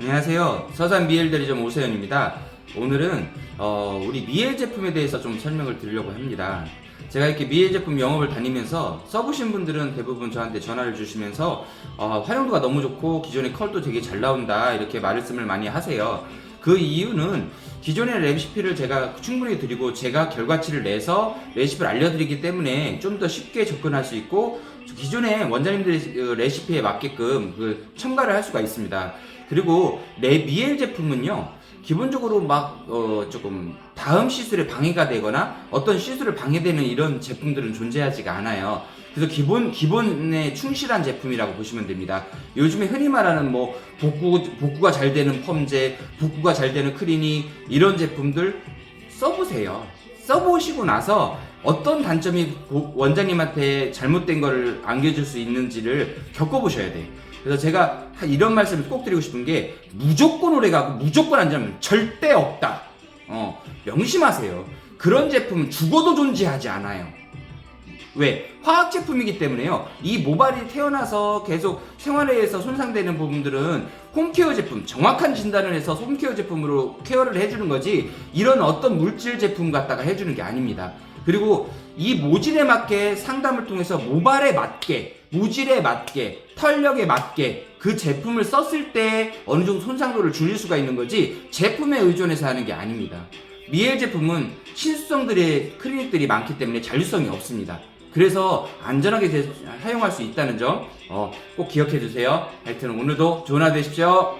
안녕하세요. 서산 미엘 대리점 오세현입니다. 오늘은 어, 우리 미엘 제품에 대해서 좀 설명을 드리려고 합니다. 제가 이렇게 미엘 제품 영업을 다니면서 써보신 분들은 대부분 저한테 전화를 주시면서 어, 활용도가 너무 좋고 기존의 컬도 되게 잘 나온다 이렇게 말씀을 많이 하세요. 그 이유는 기존의 레시피를 제가 충분히 드리고 제가 결과치를 내서 레시피를 알려드리기 때문에 좀 더 쉽게 접근할 수 있고 기존의 원장님들의 그 레시피에 맞게끔 그 첨가를 할 수가 있습니다. 그리고 내 미엘 제품은요 기본적으로 막 어, 조금 다음 시술에 방해가 되거나 어떤 시술에 방해되는 이런 제품들은 존재하지가 않아요. 그래서 기본 기본에 충실한 제품이라고 보시면 됩니다. 요즘에 흔히 말하는 뭐 복구 복구가 잘 되는 펌제, 복구가 잘 되는 크리니 이런 제품들 써보세요. 써보시고 나서 어떤 단점이 고- 원장님한테 잘못된 거를 안겨줄 수 있는지를 겪어보셔야 돼요. 그래서 제가 하- 이런 말씀을 꼭 드리고 싶은 게 무조건 오래 가고 무조건 안전하면 절대 없다. 어, 명심하세요. 그런 제품은 죽어도 존재하지 않아요. 왜? 화학 제품이기 때문에요. 이 모발이 태어나서 계속 생활에서 손상되는 부분들은 홈케어 제품, 정확한 진단을 해서 홈케어 제품으로 케어를 해주는 거지, 이런 어떤 물질 제품 갖다가 해주는 게 아닙니다. 그리고 이 모질에 맞게 상담을 통해서 모발에 맞게, 무질에 맞게, 털력에 맞게 그 제품을 썼을 때 어느 정도 손상도를 줄일 수가 있는 거지, 제품에 의존해서 하는 게 아닙니다. 미엘 제품은 신수성들의 클리닉들이 많기 때문에 잔류성이 없습니다. 그래서 안전하게 제- 사용할 수 있다는 점, 어, 꼭 기억해 주세요. 하여튼 오늘도 좋은 하루 되십시오.